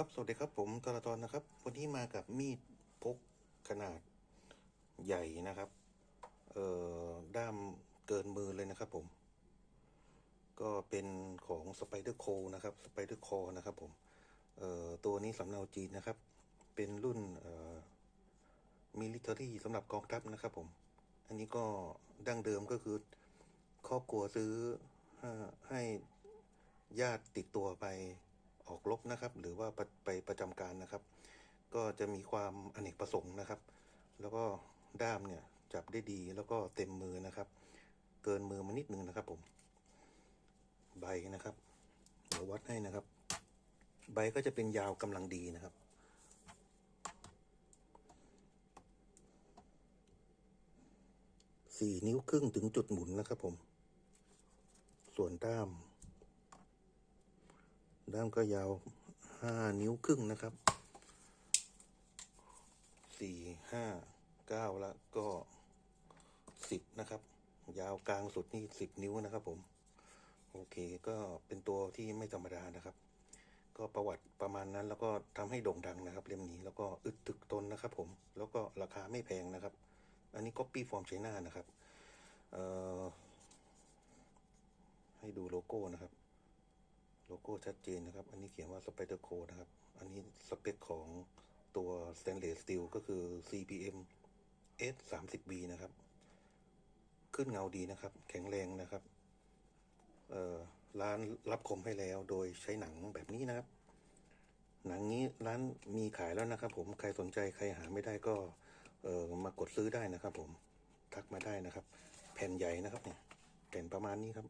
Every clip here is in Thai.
ครับ สวัสดีครับ ผมตราตอนนะครับ วันนี้มากับมีดพกขนาดใหญ่นะครับ เอ่อ ด้ามเกินมือเลยนะครับผม ก็เป็นของ Spider Co นะครับ Spider Co นะครับผม เอ่อ ตัวนี้สำเนาจีนนะครับ เป็นรุ่น เอ่อ military สำหรับกองทัพนะครับผม อันนี้ก็ดั้งเดิมก็คือครอบครัวซื้อให้ญาติติดตัวไป ออกรบนะครับ หรือว่าไปประจำการนะครับ ก็จะมีความอเนกประสงค์นะครับ แล้วก็ด้ามเนี่ยจับได้ดีแล้วก็เต็มมือนะครับ เกินมือมานิดนึงนะครับผม ใบนะครับเดี๋ยววัดให้นะครับ ใบก็จะเป็นยาวกำลังดีนะครับสี่นิ้วครึ่งถึงจุดหมุนนะครับผม ส่วนด้าม ด้ามก็ยาวห้านิ้วครึ่งนะครับสี่ห้าเก้าแล้วก็สิบนะครับ ยาวกลางสุดนี่สิบนิ้วนะครับ ผม โอเคก็เป็นตัวที่ไม่ธรรมดานะครับ ก็ประวัติประมาณนั้นแล้วก็ทำให้โด่งดังนะครับ เล่มนี้แล้วก็อึดถึกทนนะครับ ผม แล้วก็ราคาไม่แพงนะครับ อันนี้ก็ปี้ฟอร์มไชน่านะครับ เอ่อให้ดูโลโก้นะครับ โลโก้ชัดเจนนะครับ อันนี้เขียนว่า Spider Co นะครับ อันนี้สเปคของตัว Stainless Steel ก็คือ CPM S 3 0 B นะครับ ขึ้นเงาดีนะครับ แข็งแรงนะครับ เอ่อ ร้านรับคมให้แล้วโดยใช้หนังแบบนี้นะครับ หนังนี้ร้านมีขายแล้วนะครับ ผม ใครสนใจใครหาไม่ได้ก็ เออมากดซื้อได้นะครับ ผม ทักมาได้นะครับ แผ่นใหญ่นะครับเนี่ย แผ่นประมาณนี้ครับ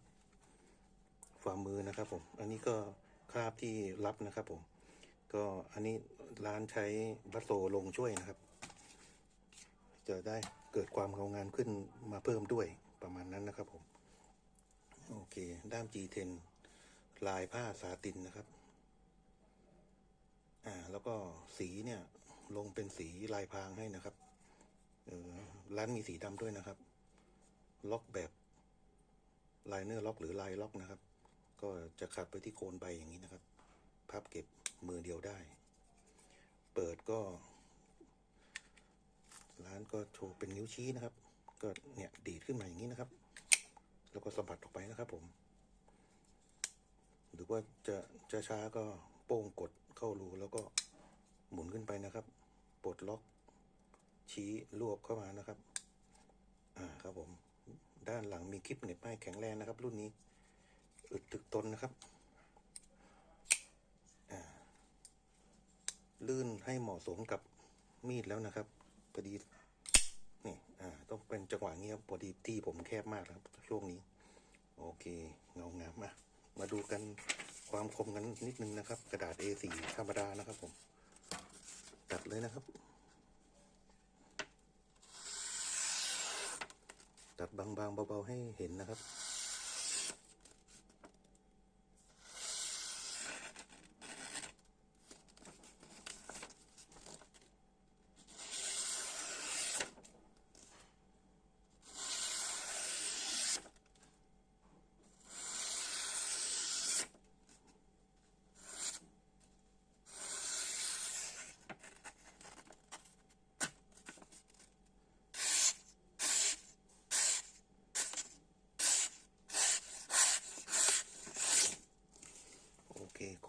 ฝ่ามือนะครับผมอันนี้ก็คราบที่รับนะครับผม ก็อันนี้ร้านใช้บัสโซลงช่วยนะครับ จะได้เกิดความเงางามขึ้นมาเพิ่มด้วยประมาณนั้นนะครับผมโอเค ด้าม G10 ลายผ้าสาตินนะครับ อ่า แล้วก็สีเนี่ย ลงเป็นสีลายพรางให้นะครับ เออร้านมีสีดำด้วยนะครับ ล็อกแบบลายเนื้อล็อกหรือลายล็อกนะครับ ก็จะขับไปที่โคนใบอย่างนี้นะครับ พับเก็บมือเดียวได้ เปิดก็ ร้านก็โชว์เป็นนิ้วชี้นะครับ ก็เนี่ยดีดขึ้นมาอย่างนี้นะครับ แล้วก็สะบัดออกไปนะครับผม หรือว่าจะจะช้าก็โป้งกดเข้ารูแล้วก็หมุนขึ้นไปนะครับ ปลดล็อกชี้รวบเข้ามานะครับ อ่าครับผม ด้านหลังมีคลิปเหน็บให้แข็งแรงนะครับ รุ่นนี้ อึดถึกทนนะครับ ลื่นให้เหมาะสมกับมีดแล้วนะครับพอดีนี่อ่า ต้องเป็นจังหวะเงี้ยบพอดีที่ผมแคบมากครับ ช่วงนี้ โอเค เงางามมามาดูกันความคมกันนิดนึงนะครับ กระดาษ A4 ธรรมดานะครับผมตัดเลยนะครับ ตัดบางๆเบาๆให้เห็นนะครับ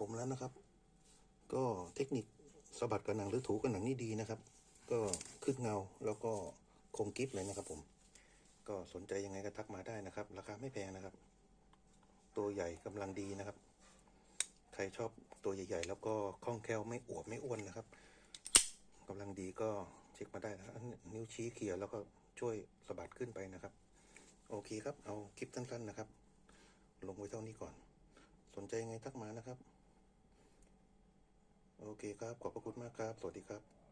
คมแล้วนะครับ ก็เทคนิคสะบัดกับหนังหรือถูกับหนังนี่ดีนะครับ ก็ขึ้นเงาแล้วก็คมกิฟเลยนะครับ ผม ก็สนใจยังไงก็ทักมาได้นะครับ ราคาไม่แพงนะครับ ตัวใหญ่กำลังดีนะครับ ใครชอบตัวใหญ่ๆ แล้วก็คล่องแคล่วไม่อวบไม่อ้วนนะครับกำลังดีก็เช็คมาได้นะครับนิ้วชี้เขี่ยแล้วก็ช่วยสะบัดขึ้นไปนะครับ โอเคครับเอาคลิปสั้นๆนะครับ ลงไว้เท่านี้ก่อน สนใจยังไงทักมานะครับ เคครับ ขอบพระคุณมากครับ สวัสดีครับ